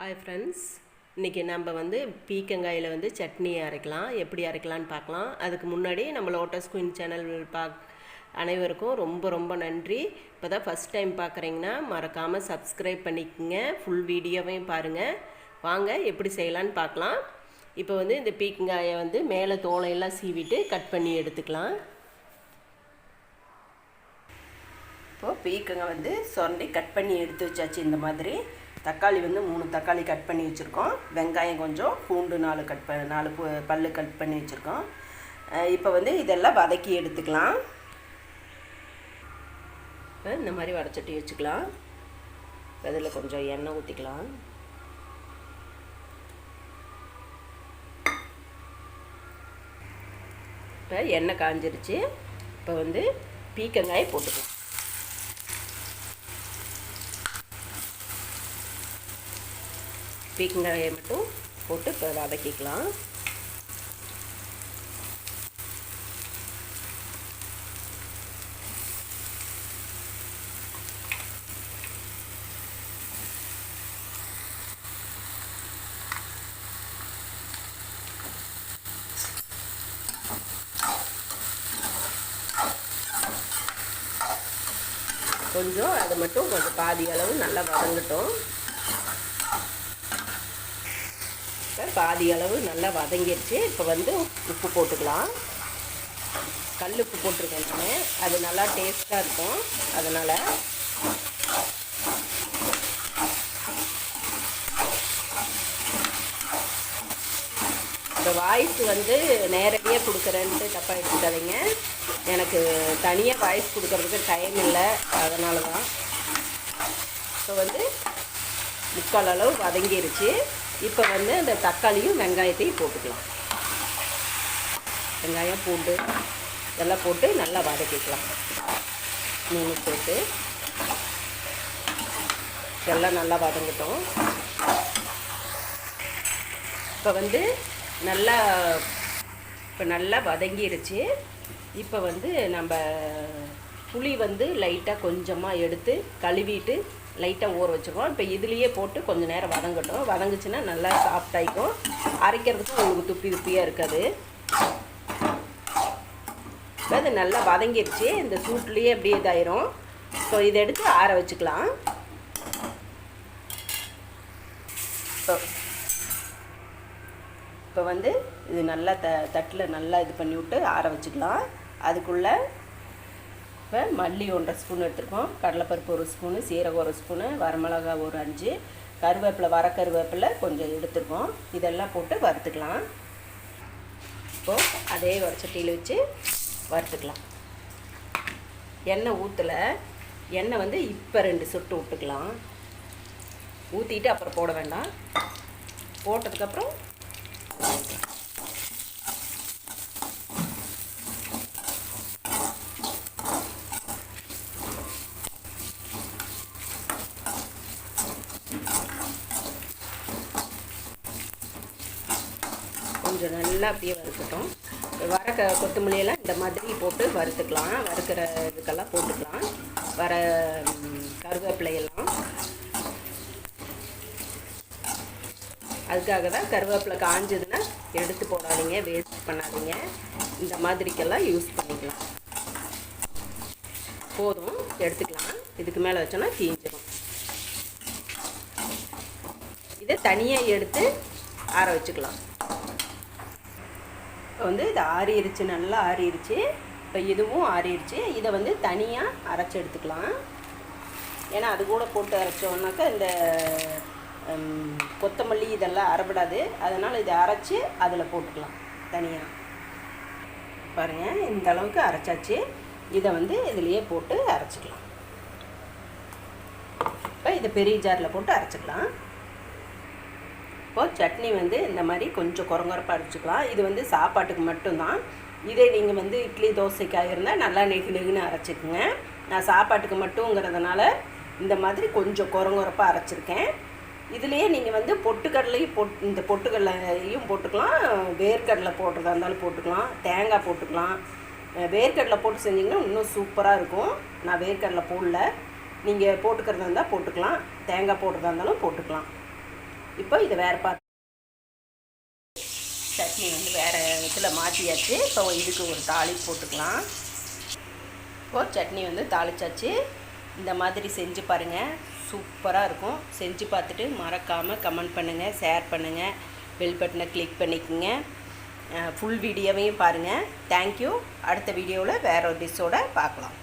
Hi friends இன்றைக்கி நம்ம வந்து பீக்கங்காயில் வந்து சட்னி அரைக்கலாம். எப்படி அரைக்கலான்னு பார்க்கலாம். அதுக்கு முன்னாடி நம்ம லோட்டஸ் குயின் சேனல் பா அனைவருக்கும் ரொம்ப ரொம்ப நன்றி. இப்போ தான் ஃபஸ்ட் டைம் பார்க்குறீங்கன்னா மறக்காமல் சப்ஸ்கிரைப் பண்ணிக்கோங்க. ஃபுல் வீடியோவையும் பாருங்கள் வாங்க எப்படி செய்யலான்னு பார்க்கலாம். இப்போ வந்து இந்த பீக்கங்காயை வந்து மேலே தோலையெல்லாம் சீவிட்டு கட் பண்ணி எடுத்துக்கலாம். இப்போது பீக்கங்காய் வந்து சொரண்டி கட் பண்ணி எடுத்து வச்சாச்சு இந்த மாதிரி. தக்காளி வந்து மூணு தக்காளி கட் பண்ணி வச்சுருக்கோம். வெங்காயம் கொஞ்சம் பூண்டு நாலு கட் ப நாலு பூ பல் கட் பண்ணி வச்சுருக்கோம். இப்போ வந்து இதெல்லாம் வதக்கி எடுத்துக்கலாம். இப்போ இந்த மாதிரி வடச்சட்டி வச்சுக்கலாம். அதில் கொஞ்சம் எண்ணெய் ஊற்றிக்கலாம் இப்போ எண்ணெய் காஞ்சிருச்சு. இப்போ வந்து பீக்கங்காயை போட்டுக்கலாம். பீக்கங்காயை மட்டும் போட்டு இப்போ வதக்கிக்கலாம். கொஞ்சம் அது மட்டும் கொஞ்சம் பாதி அளவு நல்லா வதங்கட்டும். பாதி அளவு நல்லா வதங்கிடுச்சு இப்போ வந்து உப்பு போட்டுக்கலாம். கல் உப்பு போட்டிருக்கேன் நான். அது நல்லா டேஸ்ட்டாக இருக்கும். அதனால் இந்த வாய்ஸ் வந்து நேரடியாக கொடுக்குறேன்ட்டு தப்பாக எடுத்துக்காதீங்க. எனக்கு தனியாக வாய்ஸ் கொடுக்கறதுக்கு டைம் இல்லை. அதனால தான் இப்போ வந்து முக்கால் அளவு வதங்கிருச்சு. இப்போ வந்து இந்த தக்காளியும் வெங்காயத்தையும் போட்டுக்கலாம். வெங்காயம் பூண்டு இதெல்லாம் போட்டு நல்லா வதக்கிக்கலாம். மீன் போட்டு இதெல்லாம் நல்லா வதங்கிட்டோம். இப்போ வந்து நல்லா இப்போ நல்லா வதங்கிருச்சு. இப்போ வந்து நம்ம புளி வந்து லைட்டாக கொஞ்சமாக எடுத்து கழுவிட்டு லைட்டாக ஊற வச்சுருவோம் இப்போ இதுலேயே போட்டு கொஞ்சம் நேரம் வதங்கட்டும். வதங்குச்சுன்னா நல்லா சாஃப்டாகிக்கும் அரைக்கிறதுக்கும் உங்களுக்கு துப்பி துப்பியாக இருக்காது. இப்போ அது நல்லா வதங்கிருச்சு. இந்த சூட்லேயே அப்படியே இதாயிரும். ஸோ இதை எடுத்து ஆற வச்சுக்கலாம். இப்போ இப்போ வந்து இது நல்லா த தட்டில் நல்லா இது பண்ணி விட்டு ஆற வச்சுக்கலாம். அதுக்குள்ளே இப்போ மல்லி ஒன்றரை ஸ்பூன் எடுத்துருக்கோம். கடலைப்பருப்பு ஒரு ஸ்பூனு சீரகம் ஒரு ஸ்பூனு வரமிளகா ஒரு அஞ்சு கருவேப்பிலை வர கருவேப்பிலை கொஞ்சம் எடுத்துருக்கோம். இதெல்லாம் போட்டு வறுத்துக்கலாம். இப்போது அதே வடச்சட்டியில் வச்சு வறுத்துக்கலாம். எண்ணெய் ஊற்றலை எண்ணெய் வந்து இப்போ ரெண்டு சொட்டு விட்டுக்கலாம். ஊற்றிட்டு அப்புறம் போட வேண்டாம். போட்டதுக்கப்புறம் கொஞ்சம் நல்லா அப்படியே வறுக்கட்டும் வர க கொத்தமல்லியெல்லாம் இந்த மாதிரி போட்டு வறுத்துக்கலாம். வறுக்கிற இதுக்கெல்லாம் போட்டுக்கலாம். வர கருவேப்பிலையெல்லாம். அதுக்காக தான் கருவேப்பிலை காஞ்சதுன்னா எடுத்து போடாதீங்க. வேஸ்ட் பண்ணாதீங்க. இந்த மாதிரிக்கெல்லாம் யூஸ் பண்ணிக்கலாம். போதும். எடுத்துக்கலாம். இதுக்கு மேலே வச்சோன்னா தீஞ்சிடும் இதை தனியாக எடுத்து ஆற வச்சுக்கலாம். வந்து இது ஆறிடுச்சு நல்லா ஆறிடுச்சு இப்போ இதுவும் ஆறிடுச்சு இதை வந்து தனியாக அரைச்சி எடுத்துக்கலாம். ஏன்னா அது கூட போட்டு அரைச்சோம்னாக்கா இந்த கொத்தமல்லி இதெல்லாம் அரைப்படாது. அதனால் இதை அரைச்சி அதில் போட்டுக்கலாம் தனியாக பாருங்கள் இந்த அளவுக்கு அரைச்சாச்சு. இதை வந்து இதுலேயே போட்டு அரைச்சிக்கலாம். இப்போ இதை பெரிய ஜாரில் போட்டு அரைச்சிக்கலாம். இப்போது சட்னி வந்து இந்த மாதிரி கொஞ்சம் குறங்குறப்பாக அரைச்சிக்கலாம் இது வந்து சாப்பாட்டுக்கு மட்டும்தான். இதே நீங்கள் வந்து இட்லி தோசைக்காக இருந்தால் நல்லா நெகு நெகுன்னு அரைச்சிக்குங்க. நான் சாப்பாட்டுக்கு மட்டுங்கிறதுனால இந்த மாதிரி கொஞ்சம் குறங்குறப்பாக அரைச்சிருக்கேன். இதுலேயே நீங்கள் வந்து பொட்டுக்கடலையும் பொட் இந்த பொட்டுக்கடலையும் போட்டுக்கலாம். வேர்க்கடலை போடுறதா இருந்தாலும் போட்டுக்கலாம். தேங்காய் போட்டுக்கலாம். வேர்க்கடலை போட்டு செஞ்சிங்கன்னா இன்னும் சூப்பராக இருக்கும். நான் வேர்க்கடலை போடல. நீங்கள் போட்டுக்கிறதா இருந்தால் போட்டுக்கலாம். தேங்காய் போடுறதா இருந்தாலும் போட்டுக்கலாம். இப்போ இதை வேறு பார்த்து சட்னி வந்து வேறு இதில் மாற்றியாச்சு இப்போ இதுக்கு ஒரு தாளி போட்டுக்கலாம். இப்போது சட்னி வந்து தாளிச்சாச்சு. இந்த மாதிரி செஞ்சு பாருங்கள் சூப்பராக இருக்கும். செஞ்சு பார்த்துட்டு மறக்காமல் கமெண்ட் பண்ணுங்கள் ஷேர் பண்ணுங்கள் பெல் பட்டனை கிளிக் பண்ணிக்கோங்க. ஃபுல் வீடியோவையும் பாருங்கள் தேங்க்யூ அடுத்த வீடியோவில் வேறு ஒரு டிஷ்ஷோடு பார்க்கலாம்.